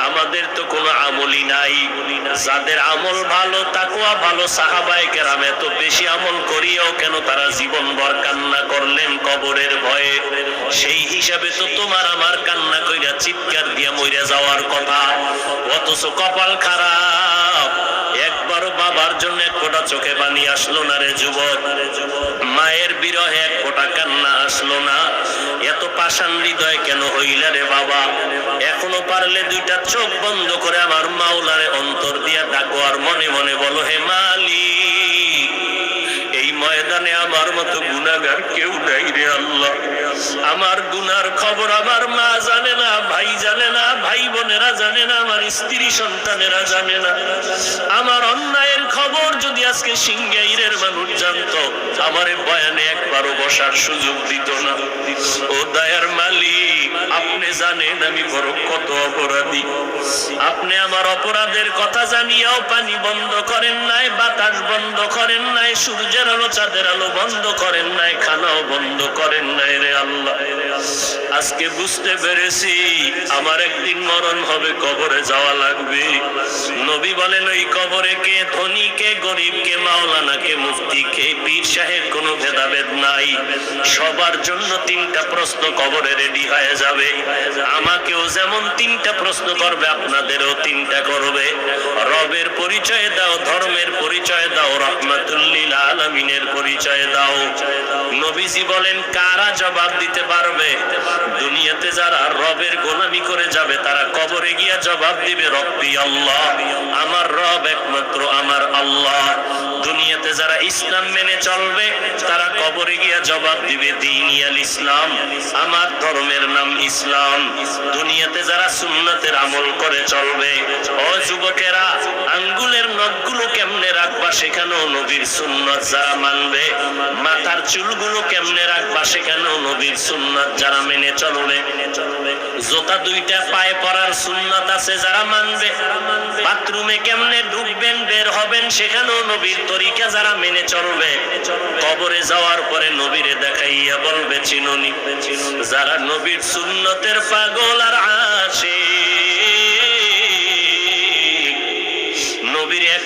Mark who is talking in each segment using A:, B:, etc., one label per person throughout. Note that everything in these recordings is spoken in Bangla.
A: আমাদের তো কোনো আমলই নাই। যাদের আমল ভালো তাকুয়া ভালো সাহাবায়ে কেরাম এত বেশি আমল করিও কেন তারা জীবন ভর কান্না করলেন কবরের ভয়ে? সেই হিসাবে তো তোমার আমার কান্না কইরা চিৎকার দিয়া মইরা যাওয়ার কথা। অথচ কপাল খারাপ। বাবার জন্য এক ফোঁটা চোখে পানি আসলো না রে যুবক। মায়ের বিরহে এক ফোঁটা কান্না আসলো না। এত পাষাণ হৃদয় কেন হইলা রে বাবা? এখনও পারলে দুইটা চোখ বন্ধ করে আমার মাওলারে অন্তর দিয়া ডাকো আর মনে মনে বলো, হে মালিক, এই ময়দানে আমার মতো গুণাগার কেউ নাই রে আল্লাহ। আমার গুনার খবর আমার মা জানে না, ভাই জানে না, ভাই বোনেরা জানে না, আমার স্ত্রী সন্তানেরা জানে না। আমার অন্যায়ের খবর যদি আজকে সিংগাইরের মানুষ জানতো, আমার বয়ানে একবারও বসার সুযোগ দিত না। ও দয়ার মালিক, আপনি জানেন আমি বড় কত অপরাধী। আপনি আমার অপরাধের কথা জানিয়াও পানি বন্ধ করেন নাই, বাতাস বন্ধ করেন নাই, সূর্যের আলো, চাঁদের আলো বন্ধ করেন নাই, খানাও বন্ধ করেন নাই রে আজকে বুঝতে পেরেছি আমার একদিন মরণ হবে, কবরে যাওয়া লাগবে। নবী বলেন, ওই কবরে কে ধনী, কে গরিব, কে মাওলানা, কে মুফতি, কে পীর সাহেব, কোনো ভেদাভেদ নাই। সবার জন্য তিনটা প্রশ্ন কবরে রেডি হয়ে যাবে। আমাকেও যেমন তিনটা প্রশ্ন করবে, আপনাদেরও তিনটা করবে। রবের পরিচয় দাও, ধর্মের পরিচয় দাও রহমাতুল্লিল আলমিনের পরিচয় দাও। নবীজি বলেন, কারা জবাব দিতে পারবে। দুনিয়াতে যারা রবের গোলামি করে যাবে, তারা কবরে গিয়া জবাব দিবে, রব্বি আল্লাহ, আমার রব একমাত্র আমার আল্লাহ। দুনিয়াতে যারা ইসলাম মেনে চলবে, তারা কবরে গিয়া জবাব দিবে দিনিয়াল ইসলাম, আমার ধর্মের নাম ইসলাম। দুনিয়াতে যারা সুন্নতের আমল করে চলবে, ও যুবকেরা, আঙ্গুলের নখগুলো কেমনে রাখবা? সেখানেও নবীর সুন্নত যারা মানবে। চুলগুলো কেমনে রাখবা সেখানেও নবীর সুন্নত যারা মেনে চলবে। জোতা দুইটা পায়ে পরার সুন্নত আছে যারা মানবে। বাথরুমে কেমনে ঢুকবেন, বের হবেন সেখানেও নবীর তরিকা যারা মেনে চলবে। কবরে যাওয়ার পরে নবীরে দেখাইয়া বলবে, চিনুনি, যারা নবীর সুন্নতের পাগল আর আসে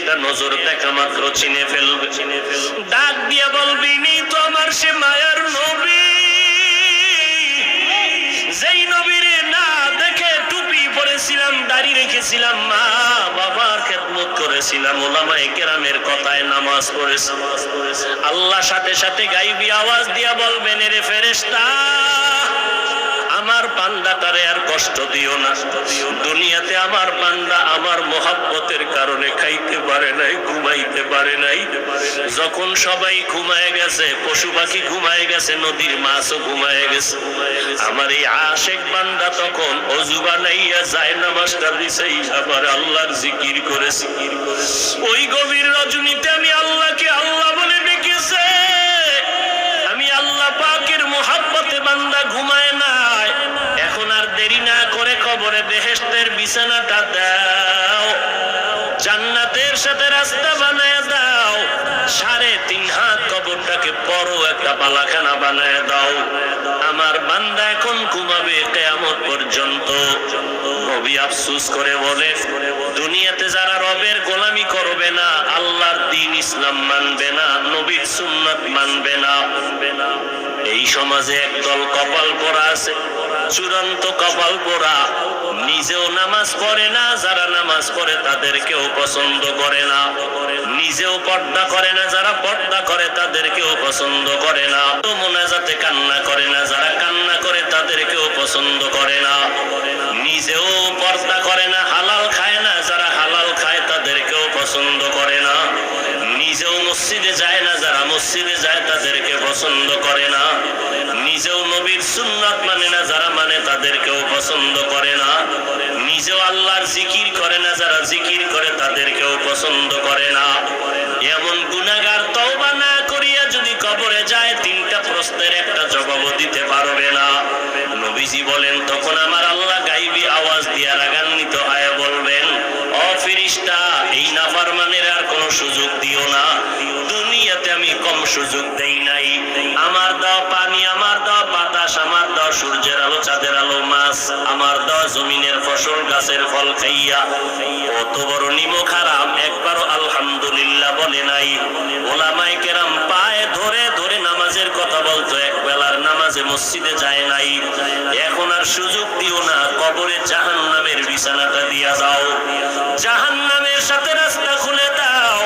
A: একটা নজর দেখা মাত্র চিনে ফেলবে চিনে ফেলবে ডাক দিয়ে বলবি, নি তো আমার সে মায়ার নবী। যেই নবীরে না দেখে টুপি পরেছিলাম, দাড়ি রেখেছিলাম, মা বাবার খেদমত করেছিলাম, ওলামায়ে কেরামের কথায় নামাজ পড়েছি। আল্লাহ সাথে সাথে গাইবি আওয়াজ দিয়া বলবেন রে ফেরেশতা আমার পান্ডাটারে আর কষ্ট দিও না। দুনিয়াতে আমার পান্ডা আমার কারণে খাইতে পারে নাই, ঘুমাইতে পারে নাই। যখন সবাই ঘুমায় গেছে, পশু পাখি ঘুমায় গেছে, নদীর মাছও ঘুমায় গেছে। আমার এই আশেক বান্দা তখন অজু বানাইয়া যায় নামাজটা দিছেই আবার আল্লাহর জিকির করে জিকির করে ওই গভীর রজনীতে আমি আল্লাহকে আল্লাহ জান্নাতের সাথে রাস্তা বানায় দাও। সাড়ে তিন হাত কবরটাকে বড় একটা পালাখানা বানায় দাও। আমার বান্দা এখন ঘুমাবে কেয়ামত পর্যন্ত। নবী আফসুস করে বলে, দুনিয়াতে যারা রবের গোলামি করবে না, আল্লাহর দিন ইসলাম মানবে না, নবীর সুন্নাত মানবে না। এই সমাজে একদল কপাল পরা আছে, চূড়ান্ত কপাল পরা নিজেও নামাজ পড়ে না, যারা নামাজ পড়ে তাদেরকেও পছন্দ করে না। নিজেও পর্দা করে না, যারা পর্দা করে তাদেরকেও পছন্দ করে না। তো মোনাজাতে কান্না করে না, যারা কান্না করে তাদেরকেও পছন্দ করে না। নিজেও পর্দা করে না, হালাল খায় না, যারা হালাল খায় তাদেরকেও পছন্দ করে না। নিজেও মসজিদে যায় না, যারা মসজিদে যায় তাদেরকে পছন্দ করে না। নিজেও নবীর সুন্নাত মানে না, যারা মানে তাদেরকেও পছন্দ করে না। নিজেও আল্লাহর জিকির করে না, যারা জিকির করে তাদেরকেও পছন্দ করে না। এমন গুনাহগার তওবা না করিয়া যদি কবরে যায়, তিনটা প্রশ্নের একটা জবাবও দিতে পারবে না। নবীজি বলেন, তখন আমার আল্লাহ গাইবি আওয়াজ দিয়া রাগান্বিত আয় বলবেন, ও ফিরিস্তা, এই নাফারমানের আর কোনো সুযোগ দিও না। দুনিয়াতে আমি কম সুযোগ দেই নাই। আমার দাও পানি, আমার আমার সূর্যের আলো, চাঁদের আলো, মাছ, আমার দাও জমিনের ফসল, গাছের ফল খাইয়া কত বড় নিমো খারাপ একবারও আলহামদুলিল্লাহ বলে নাই। ওলামাই কেরাম পায়ে ধরে ধরে নামাজের কথা বলতো, এক বেলার নামাজে মসজিদে যায় নাই। এখন আর সুযোগ দিও না, কবরে জাহান নামের বিছানাটা দিয়া যাও। জাহান নামের সাথে রাস্তা খুলে দাও,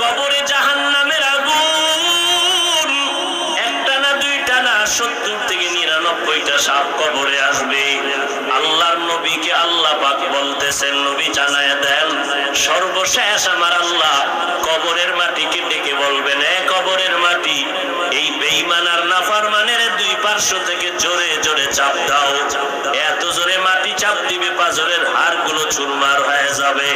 A: কবরে জাহান নামের আগুন। একটা না দুইটা না সত্তর থেকে নিরানব্বইটা সাপ কবরে আসবে। আল্লাহর নবীকে আল্লাহ পাক বলতেছেন, নবী জানায় দেন, সর্বশেষ আমার আল্লাহ কবরের মাটিকে ডেকে বলবেন, এ কবরের মাটি, এই বেঈমান আর নাফারমানের দুই পার্শ্ব থেকে জোরে জোরে চাপ দাও। এত জোরে মাটি চাপ দিবে, পাজরের হাড়গুলো চুরমার হয়ে যাবে।